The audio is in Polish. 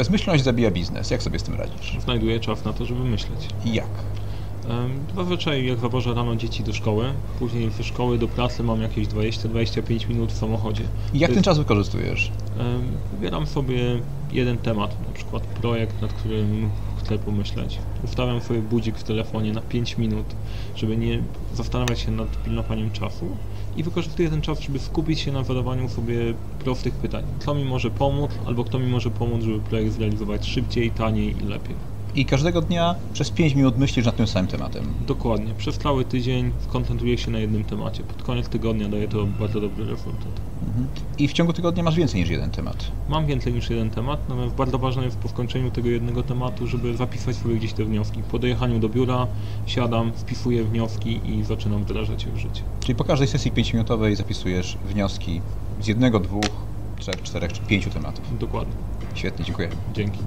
Bezmyślność zabija biznes. Jak sobie z tym radzisz? Znajduję czas na to, żeby myśleć. I jak? Zazwyczaj jak zawożę rano dzieci do szkoły, później ze szkoły do pracy mam jakieś 20-25 minut w samochodzie. I jak ten czas wykorzystujesz? Wybieram sobie jeden temat, na przykład projekt, nad którym chcę pomyśleć. Ustawiam sobie budzik w telefonie na 5 minut, żeby nie zastanawiać się nad pilnowaniem czasu i wykorzystuję ten czas, żeby skupić się na zadawaniu sobie prostych pytań. Co mi może pomóc, albo kto mi może pomóc, żeby projekt zrealizować szybciej, taniej i lepiej. I każdego dnia przez 5 minut myślisz nad tym samym tematem. Dokładnie. Przez cały tydzień skoncentruję się na jednym temacie. Pod koniec tygodnia daje to bardzo dobry rezultat. Mhm. I w ciągu tygodnia masz więcej niż jeden temat. Mam więcej niż jeden temat, natomiast bardzo ważne jest po skończeniu tego jednego tematu, żeby zapisać sobie gdzieś te wnioski. Po dojechaniu do biura siadam, wpisuję wnioski i zaczynam wdrażać je w życie. Czyli po każdej sesji 5-minutowej zapisujesz wnioski z jednego, dwóch, trzech, czterech czy pięciu tematów. Dokładnie. Świetnie, dziękuję. Dzięki.